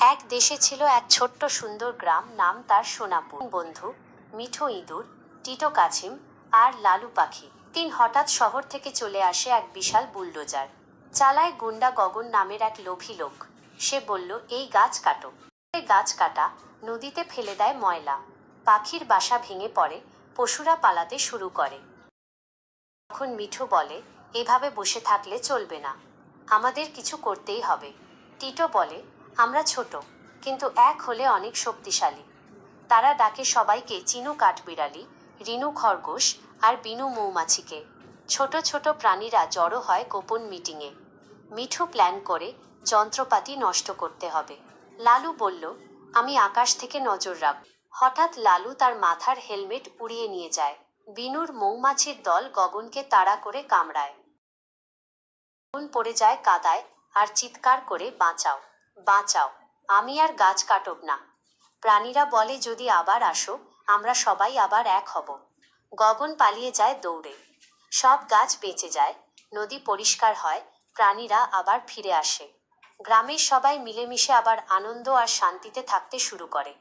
এক দেশে ছিল এক ছোট্ট সুন্দর গ্রাম, নাম তার সোনাপুর। বন্ধু, মিঠো ইঁদুর, টিটো কাছিম আর লালু পাখি। তিন হঠাৎ শহর থেকে চলে আসে এক বিশাল বুলডোজার। চালায় গুন্ডা গগন নামের এক লোভী লোক। সে বলল, এই গাছ কাটো। গাছ কাটা, নদীতে ফেলে দেয় ময়লা। পাখির বাসা ভেঙে পড়ে, পশুরা পালাতে শুরু করে। তখন মিঠু বলে, এভাবে বসে থাকলে চলবে না। আমাদের কিছু করতেই হবে। টিটো বলে আমরা ছোট, কিন্তু এক হলে অনেক শক্তিশালী। তারা ডাকে সবাইকে চিনু কাঠবিড়ালি, রিনু খরগোশ আর বিনু মৌমাছিকে। ছোট ছোট প্রাণীরা জড়ো হয় গোপন মিটিংয়ে। মিঠু প্ল্যান করে যন্ত্রপাতি নষ্ট করতে হবে। লালু বলল, আমি আকাশ থেকে নজর রাখব। হঠাৎ লালু তার মাথার হেলমেট উড়িয়ে নিয়ে যায়। বিনুর মৌমাছির দল গগনকে তাড়া করে কামড়ায়। গগন পড়ে যায় কাদায় আর চিৎকার করে বাঁচাও। বাঁচাও, আমি আর গাছ কাটব না। প্রাণীরা বলে, যদি আবার আসো, আমরা সবাই আবার এক হব। গগন পালিয়ে যায় দৌড়ে। সব গাছ বেঁচে যায়, নদী পরিষ্কার হয়, প্রাণীরা আবার ফিরে আসে। গ্রামের সবাই মিলেমিশে আবার আনন্দ আর শান্তিতে থাকতে শুরু করে।